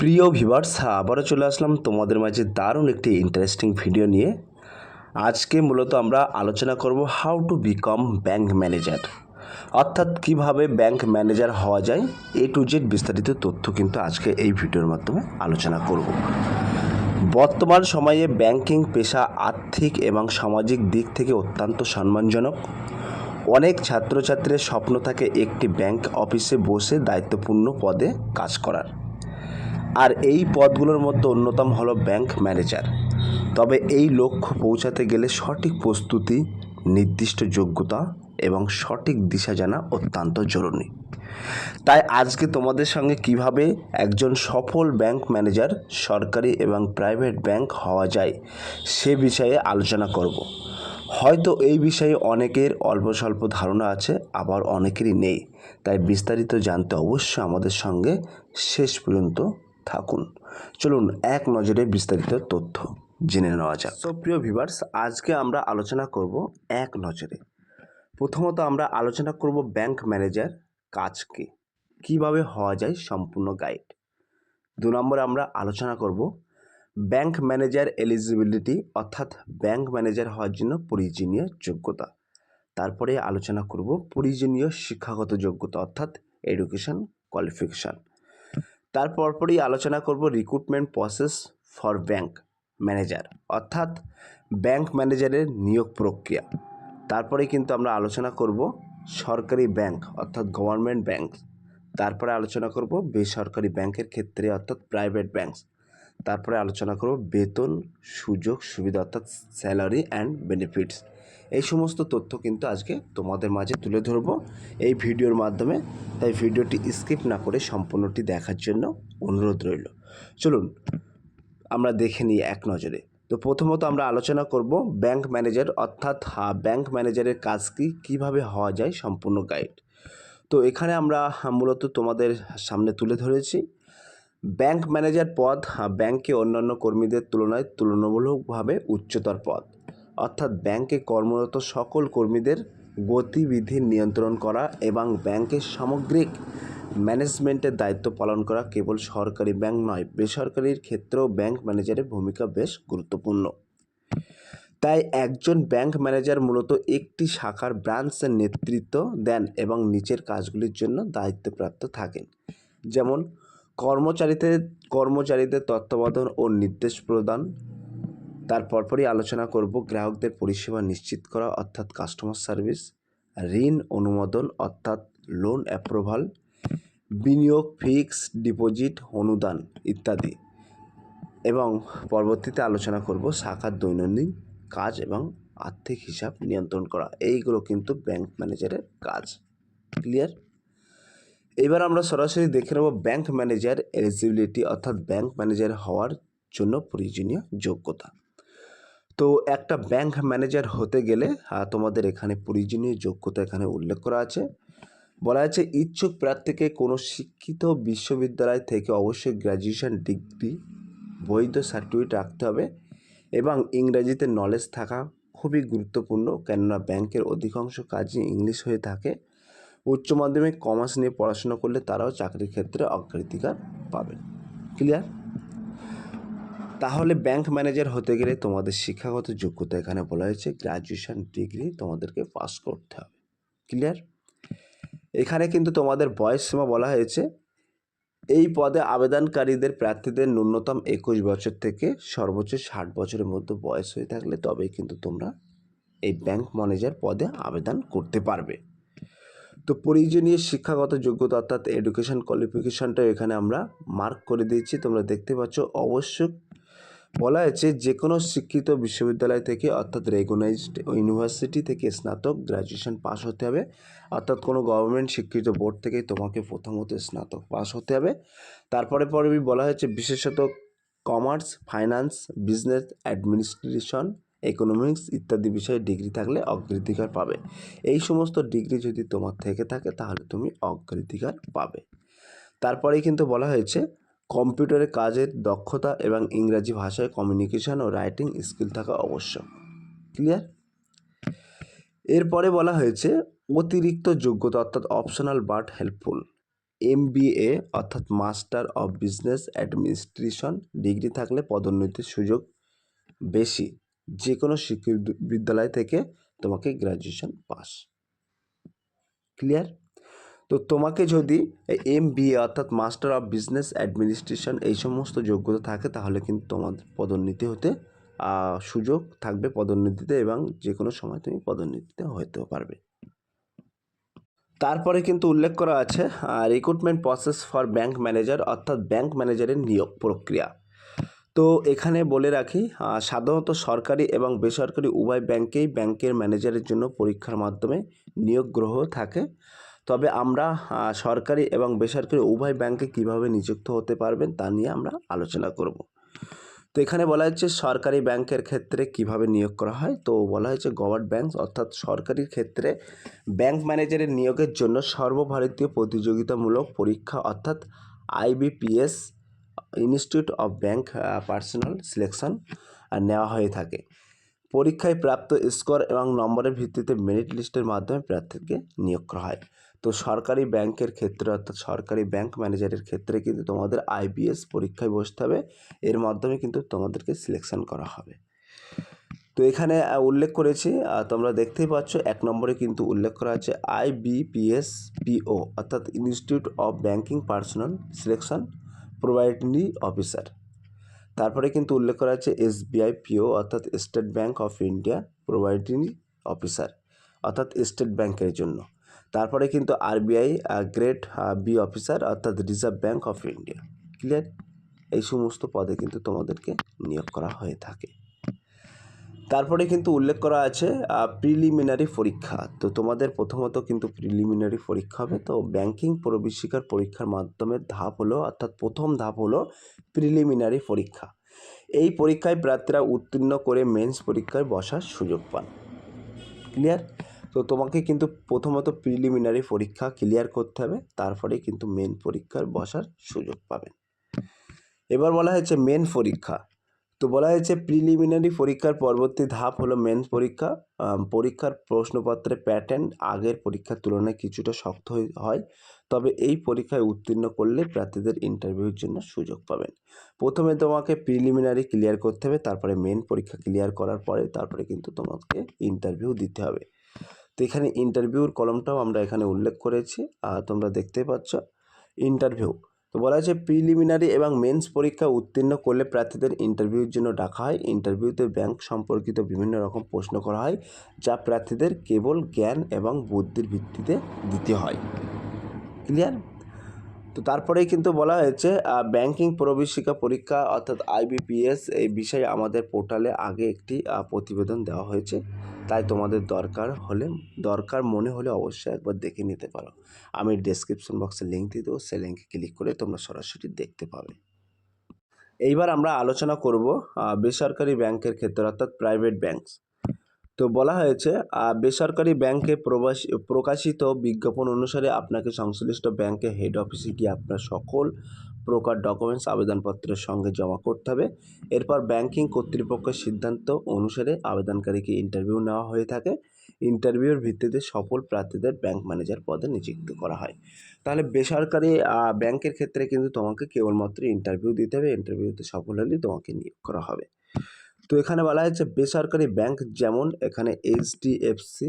প্রিয় ভিভার্স আবারও চলে আসলাম তোমাদের মাঝে দারুণ একটি ইন্টারেস্টিং ভিডিও নিয়ে। আজকে মূলত আমরা আলোচনা করব how to become bank manager অর্থাৎ কীভাবে ব্যাংক ম্যানেজার হওয়া যায় এ টু জেড বিস্তারিত তথ্য কিন্তু আজকে এই ভিডিওর মাধ্যমে আলোচনা করব। বর্তমান সময়ে ব্যাংকিং পেশা আর্থিক এবং সামাজিক দিক থেকে অত্যন্ত সম্মানজনক। অনেক ছাত্রছাত্রীর স্বপ্ন থাকে একটি ব্যাংক অফিসে বসে দায়িত্বপূর্ণ পদে কাজ করার। আর এই পদগুলোর মধ্যে অন্যতম হলো ব্যাংক ম্যানেজার তবে এই লক্ষ্য পৌঁছাতে গেলে সঠিক প্রস্তুতি, নির্দিষ্ট যোগ্যতা এবং সঠিক দিশা জানা অত্যন্ত জরুরি। তাই আজকে তোমাদের সঙ্গে কীভাবে একজন সফল ব্যাংক ম্যানেজার সরকারি এবং প্রাইভেট ব্যাংক হওয়া যায়, সে বিষয়ে আলোচনা করব। হয়তো এই বিষয়ে অনেকের অল্প স্বল্প ধারণা আছে, আবার অনেকেরই নেই। তাই বিস্তারিত জানতে অবশ্যই আমাদের সঙ্গে শেষ পর্যন্ত থাকুন। চলুন এক নজরে বিস্তারিত তথ্য জেনে নেওয়া যাক। সো প্রিয় ভিভার্স আজকে আমরা আলোচনা করব এক নজরে। প্রথমত আমরা আলোচনা করব ব্যাংক ম্যানেজার কাজ কি? কীভাবে হওয়া যায় সম্পূর্ণ গাইড দু নম্বরে আমরা আলোচনা করব ব্যাংক ম্যানেজার এলিজিবিলিটি অর্থাৎ ব্যাংক ম্যানেজার হওয়ার জন্য প্রয়োজনীয় যোগ্যতা। তারপরে আলোচনা করব প্রয়োজনীয় শিক্ষাগত যোগ্যতা, অর্থাৎ এডুকেশন কোয়ালিফিকেশান তারপর পরপরই আলোচনা করব recruitment process for bank manager অর্থাৎ ব্যাংক ম্যানেজারের নিয়োগ প্রক্রিয়া। তারপরে কিন্তু আমরা আলোচনা করব সরকারি ব্যাংক অর্থাৎ গভর্নমেন্ট ব্যাংক তারপরে আলোচনা করব বেসরকারি ব্যাংকের ক্ষেত্রে, অর্থাৎ প্রাইভেট ব্যাংক তারপরে আলোচনা করব বেতন, সুযোগ, সুবিধা, অর্থাৎ স্যালারি অ্যান্ড বেনিফিটস এই সমস্ত তথ্য কিন্তু আজকে তোমাদের মাঝে তুলে ধরবো এই ভিডিওর মাধ্যমে। তাই ভিডিওটি স্কিপ না করে সম্পূর্ণটি দেখার জন্য অনুরোধ রইল। চলুন আমরা দেখে নিই এক নজরে। তো প্রথমত আমরা আলোচনা করব ব্যাংক ম্যানেজার অর্থাৎ হা, ব্যাংক ম্যানেজারের কাজ কি কীভাবে হওয়া যায় সম্পূর্ণ গাইড। তো এখানে আমরা মূলত তোমাদের সামনে তুলে ধরেছি। ব্যাংক ম্যানেজার পদ ব্যাংকে অন্যান্য কর্মীদের তুলনায় তুলনামূলকভাবে উচ্চতর পদ। অর্থাৎ ব্যাংকে কর্মরত সকল কর্মীদের গতিবিধি নিয়ন্ত্রণ করা এবং ব্যাংকের সামগ্রিক ম্যানেজমেন্টের দায়িত্ব পালন করা কেবল সরকারি ব্যাংক নয়, বেসরকারির ক্ষেত্রেও ব্যাংক ম্যানেজারের ভূমিকা বেশ গুরুত্বপূর্ণ। তাই একজন ব্যাংক ম্যানেজার মূলত একটি শাখার ব্রাঞ্চের নেতৃত্ব দেন এবং নিচের কাজগুলির জন্য দায়িত্বপ্রাপ্ত থাকেন। যেমন, কর্মচারীদের কর্মচারীদের তত্ত্বাবধান ও নির্দেশ প্রদান তার পরপরই আলোচনা করব গ্রাহকদের পরিষেবা নিশ্চিত করা, অর্থাৎ কাস্টমার সার্ভিস ঋণ অনুমোদন, অর্থাৎ লোন অ্যাপ্রুভাল বিনিয়োগ ফিক্স ডিপোজিট অনুদান ইত্যাদি। এবং পরবর্তীতে আলোচনা করব শাখার দৈনন্দিন কাজ এবং আর্থিক হিসাব নিয়ন্ত্রণ করা। এইগুলো কিন্তু ব্যাংক ম্যানেজারের কাজ। ক্লিয়ার এবার আমরা সরাসরি দেখে নেব ব্যাংক ম্যানেজার এলিজিবিলিটি অর্থাৎ ব্যাংক ম্যানেজার হওয়ার জন্য প্রয়োজনীয় যোগ্যতা। তো একটা ব্যাংক ম্যানেজার হতে গেলে তোমাদের এখানে প্রয়োজনীয় যোগ্যতা এখানে উল্লেখ করা আছে। বলা আছে, ইচ্ছুক প্রার্থীকে কোনো শিক্ষিত বিশ্ববিদ্যালয় থেকে অবশ্যই গ্র্যাজুয়েশন ডিগ্রি বৈধ সার্টিফিকেট রাখতে হবে এবং ইংরেজিতে নলেজ থাকা খুবই গুরুত্বপূর্ণ, কেননা ব্যাংকের অধিকাংশ কাজই ইংলিশ হয়ে থাকে। উচ্চ মাধ্যমিক কমার্স নিয়ে পড়াশোনা করলে তারাও চাকরির ক্ষেত্রে অগ্রাধিকার পাবেন। ক্লিয়ার তাহলে ব্যাংক ম্যানেজার হতে গেলে তোমাদের শিক্ষাগত যোগ্যতা এখানে বলা হয়েছে গ্র্যাজুয়েশন ডিগ্রি তোমাদেরকে পাস করতে হবে। ক্লিয়ার এখানে কিন্তু তোমাদের বয়স সীমা বলা হয়েছে। এই পদে আবেদনকারীদের প্রার্থীদের ন্যূনতম একুশ বছর থেকে সর্বোচ্চ ষাট বছরের মধ্যে বয়স হয়ে থাকলে তবেই কিন্তু তোমরা এই ব্যাংক ম্যানেজার পদে আবেদন করতে পারবে। তো প্রয়োজনীয় শিক্ষাগত যোগ্যতা অর্থাৎ এডুকেশন কোয়ালিফিকেশনটা এখানে আমরা মার্ক করে দিয়েছি। তোমরা দেখতে পাচ্ছ, অবশ্যই বলা হয়েছে যে কোনো শিক্ষিত বিশ্ববিদ্যালয় থেকে, অর্থাৎ রেকগনাইজড ইউনিভার্সিটি থেকে স্নাতক গ্র্যাজুয়েশন পাস হতে হবে। অর্থাৎ কোনো গভর্নমেন্ট শিক্ষিত বোর্ড থেকেই তোমাকে প্রথমত স্নাতক পাস হতে হবে। তারপরে পরে বলা হয়েছে, বিশেষত commerce finance business administration economics ইত্যাদি বিষয়ে ডিগ্রি থাকলে অগ্রাধিকার পাবে। এই সমস্ত ডিগ্রি যদি তোমার থেকে থাকে, তাহলে তুমি অগ্রাধিকার পাবে। তারপরেই কিন্তু বলা হয়েছে কম্পিউটারে কাজের দক্ষতা এবং ইংরাজি ভাষায় কমিউনিকেশন ও রাইটিং স্কিল থাকা আবশ্যক। ক্লিয়ার এরপরে বলা হয়েছে, অতিরিক্ত যোগ্যতা অর্থাৎ অপশনাল বাট হেল্পফুল এমবিএ অর্থাৎ master of business administration degree থাকলে পদোন্নতির সুযোগ বেশি। যে কোনো শিক্ষা বিদ্যালয় থেকে তোমাকে গ্র্যাজুয়েশন পাস ক্লিয়ার তো তোমাকে যদি এম বিএ অর্থাৎ মাস্টার অফ বিজনেস অ্যাডমিনিস্ট্রেশন এই সমস্ত যোগ্যতা থাকে, তাহলে কিন্তু তোমাদের পদোন্নতি হতে সুযোগ থাকবে পদোন্নতিতে এবং যে কোনো সময় তুমি পদোন্নতিতে হতেও পারবে। তারপরে কিন্তু উল্লেখ করা আছে recruitment process for bank manager অর্থাৎ ব্যাংক ম্যানেজারের নিয়োগ প্রক্রিয়া। তো এখানে বলে রাখি সাধারণত সরকারি এবং বেসরকারি উভয় ব্যাংকেই ব্যাংকের ম্যানেজারের জন্য পরীক্ষার মাধ্যমে নিয়োগ গ্রহ থাকে। তবে আমরা সরকারি এবং বেসরকারি উভয় ব্যাংকে কীভাবে নিযুক্ত হতে পারবেন তা নিয়ে আমরা আলোচনা করব। তো এখানে বলা হচ্ছে সরকারি ব্যাংকের ক্ষেত্রে কীভাবে নিয়োগ করা হয়? তো বলা হয়েছে গভর্নমেন্ট ব্যাংক অর্থাৎ সরকারির ক্ষেত্রে ব্যাংক ম্যানেজারের নিয়োগের জন্য সর্বভারতীয় প্রতিযোগিতামূলক পরীক্ষা অর্থাৎ IBPS institute of bank personnel selection নেওয়া হয়ে থাকে। পরীক্ষায় প্রাপ্ত স্কোর এবং নম্বরের ভিত্তিতে মেরিট লিস্টের মাধ্যমে প্রার্থীকে নিয়োগ করা হয়। তো সরকারি ব্যাংকের ক্ষেত্রে অর্থাৎ সরকারি ব্যাংক ম্যানেজারের ক্ষেত্রে কিন্তু তোমাদের আইবিএস পরীক্ষায় বসতে হবে। এর মাধ্যমে কিন্তু তোমাদেরকে সিলেকশন করা হবে। তো এখানে উল্লেখ করেছি তোমরা দেখতেই পাচ্ছ এক নম্বরে কিন্তু উল্লেখ করা আছে আইবিপিএস পিও অর্থাৎ institute of banking personnel selection প্রোভাইডনি officer তারপরে কিন্তু উল্লেখ করা আছে এসবিআই পিও অর্থাৎ State Bank of India providing officer অর্থাৎ স্টেট ব্যাংকের জন্য। তারপরে কিন্তু আরবিআই গ্রেড বি অফিসার অর্থাৎ Reserve Bank of India. Clear? এই সমস্ত পদে কিন্তু তোমাদেরকে নিয়োগ করা হয়ে থাকে। তারপরে কিন্তু উল্লেখ করা আছে প্রিলিমিনারি পরীক্ষা। তো তোমাদের প্রথমত কিন্তু প্রিলিমিনারি পরীক্ষা হবে। তো ব্যাংকিং প্রবেশিকার পরীক্ষার মাধ্যমে ধাপ হলো, অর্থাৎ প্রথম ধাপ হলো প্রিলিমিনারি পরীক্ষা। এই পরীক্ষায় প্রার্থীরা উত্তীর্ণ করে মেন্স পরীক্ষায় বসার সুযোগ পান। ক্লিয়ার? তো তোমাকে কিন্তু প্রথমত প্রিলিমিনারি পরীক্ষা ক্লিয়ার করতে হবে, তারপরে কিন্তু মেন পরীক্ষার বসার সুযোগ পাবেন। এবার বলা হয়েছে মেন পরীক্ষা। তো বলা হয়েছে প্রিলিমিনারি পরীক্ষার পরবর্তী ধাপ হলো মেন পরীক্ষা। পরীক্ষার প্রশ্নপত্রের প্যাটার্ন আগের পরীক্ষার তুলনায় কিছুটা শক্ত হয় তবে এই পরীক্ষায় উত্তীর্ণ করলে প্রার্থীদের ইন্টারভিউর জন্য সুযোগ পাবেন। প্রথমে তোমাকে প্রিলিমিনারি ক্লিয়ার করতে হবে, তারপরে মেন পরীক্ষা ক্লিয়ার করার পরে তারপরে কিন্তু তোমাকে ইন্টারভিউ দিতে হবে। তো এখানে ইন্টারভিউর কলমটাও আমরা এখানে উল্লেখ করেছি আর তোমরা দেখতেই পাচ্ছ। ইন্টারভিউ তো বলা হয়েছে প্রিলিমিনারি এবং মেন্স পরীক্ষা উত্তীর্ণ করলে প্রার্থীদের ইন্টারভিউর জন্য ডাকা হয়। ইন্টারভিউতে ব্যাংক সম্পর্কিত বিভিন্ন রকম প্রশ্ন করা হয়, যা প্রার্থীদের কেবল জ্ঞান এবং বুদ্ধির ভিত্তিতে দিতে হয়। ক্লিয়ার তো তারপরেই কিন্তু বলা হয়েছে ব্যাংকিং প্রবেশিকা পরীক্ষা অর্থাৎ আইবিপিএস এই বিষয়ে আমাদের পোর্টালে আগে একটি প্রতিবেদন দেওয়া হয়েছে। তাই তোমাদের দরকার হলে, দরকার মনে হলে অবশ্যই একবার দেখে নিতে পারো। আমি ডেসক্রিপশন বক্সে লিঙ্ক দিয়ে দেবো সেই লিঙ্কে ক্লিক করে তোমরা সরাসরি দেখতে পাবে। এইবার আমরা আলোচনা করব বেসরকারি ব্যাংকের ক্ষেত্রে, অর্থাৎ প্রাইভেট ব্যাংক তো বলা হয়েছে বেসরকারি ব্যাংকে প্রবাসী, প্রকাশিত বিজ্ঞাপন অনুসারে আপনাকে সংশ্লিষ্ট ব্যাংকে হেড অফিসে গিয়ে আপনার সকল প্রকার ডকুমেন্টস আবেদনপত্রের সঙ্গে জমা করতে হবে। এরপর ব্যাংকিং কর্তৃপক্ষের সিদ্ধান্ত অনুসারে আবেদনকারীকে ইন্টারভিউ নেওয়া হয়ে থাকে। ইন্টারভিউর ভিত্তিতে সফল প্রার্থীদের ব্যাংক ম্যানেজার পদে নিযুক্ত করা হয়। তাহলে বেসরকারি ব্যাংকের ক্ষেত্রে কিন্তু তোমাকে কেবলমাত্র ইন্টারভিউ দিতে হবে। ইন্টারভিউতে সফল হলেই তোমাকে নিয়োগ করা হবে। তো এখানে বলা হয়েছে বেসরকারি ব্যাংক যেমন এখানে এইচডিএফসি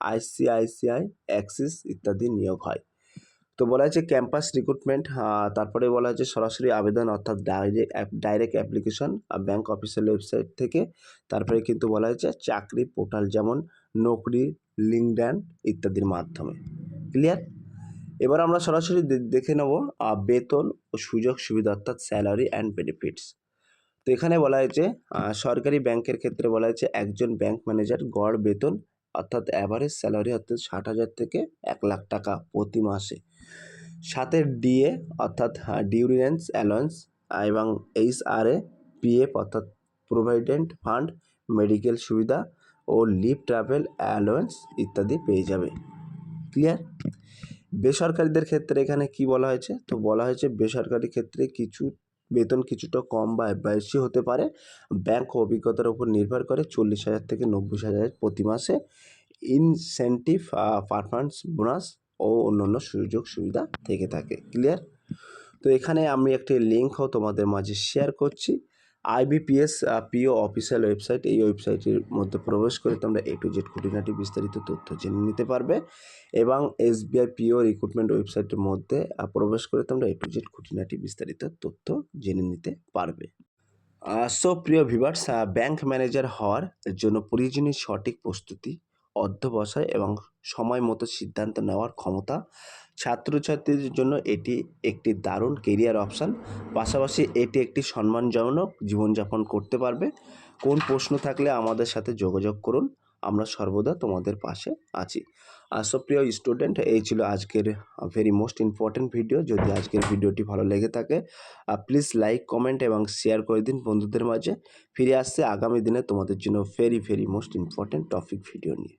আইসিআইসিআই অ্যাক্সিস ইত্যাদি নিয়োগ হয়। তো বলা হয়েছে ক্যাম্পাস রিক্রুটমেন্ট তারপরে বলা হয়েছে সরাসরি আবেদন অর্থাৎ direct direct application bank official website থেকে। তারপরে কিন্তু বলা হয়েছে চাকরি পোর্টাল যেমন নকরি লিঙ্কড্যান ইত্যাদির মাধ্যমে। ক্লিয়ার এবার আমরা সরাসরি দেখে নেব বেতন ও সুযোগ সুবিধা অর্থাৎ স্যালারি অ্যান্ড বেনিফিটস তো এখানে বলা হয়েছে সরকারি ব্যাংকের ক্ষেত্রে বলা হয়েছে একজন ব্যাংক ম্যানেজার গড় বেতন অর্থাৎ অ্যাভারেজ স্যালারি অর্থাৎ ষাট হাজার থেকে এক লাখ টাকা প্রতি মাসে। সাথে ডিএ অর্থাৎ ডিউরিয়েন্স অ্যালোয়েন্স এবং এইচ আর এ পিএফ অর্থাৎ, প্রভিডেন্ট ফান্ড, মেডিকেল সুবিধা ও লিভ ট্রাভেল অ্যালোয়েন্স ইত্যাদি পেয়ে যাবে। ক্লিয়ার? বেসরকারিদের ক্ষেত্রে এখানে কি বলা হয়েছে? তো বলা হয়েছে বেসরকারি ক্ষেত্রে কিছু, বেতন কিছুটা কম বা বেশি হতে পারে। ব্যাংক অভিজ্ঞতার উপর নির্ভর করে চল্লিশ হাজার থেকে নব্বই হাজার প্রতি মাসে। ইনসেন্টিভ পারফরমেন্স বোনাস ও অন্যান্য সুযোগ সুবিধা থেকে থাকে ক্লিয়ার তো এখানে আমি একটি লিঙ্কও তোমাদের মাঝে শেয়ার করছি। আইবিপিএস পিও অফিসিয়াল ওয়েবসাইট এই ওয়েবসাইটের মধ্যে প্রবেশ করে তোমরা এ টু জেড খুঁটিনাটি বিস্তারিত তথ্য জেনে নিতে পারবে এবং এসবিআই পিও রিক্রুটমেন্ট ওয়েবসাইটের মধ্যে প্রবেশ করে তোমরা এ টু জেড খুঁটিনাটি বিস্তারিত তথ্য জেনে নিতে পারবে। সো প্রিয় ভিভার্স ব্যাংক ম্যানেজার হওয়ার জন্য প্রয়োজনীয় সঠিক প্রস্তুতি অধ্যবসায় এবং সময় মতো সিদ্ধান্ত নেওয়ার ক্ষমতা ছাত্রছাত্রীদের জন্য এটি একটি দারুণ কেরিয়ার অপশান পাশাপাশি এটি একটি সম্মানজনক জীবনযাপন করতে পারবে। কোন প্রশ্ন থাকলে আমাদের সাথে যোগাযোগ করুন। আমরা সর্বদা তোমাদের পাশে আছি। আর সো প্রিয় স্টুডেন্ট এই ছিল আজকের ভেরি মোস্ট ইম্পর্ট্যান্ট ভিডিও যদি আজকের ভিডিওটি ভালো লেগে থাকে প্লিজ লাইক কমেন্ট এবং শেয়ার করে দিন বন্ধুদের মাঝে। ফিরে আসছে আগামী দিনে তোমাদের জন্য very very most important topic video নিয়ে।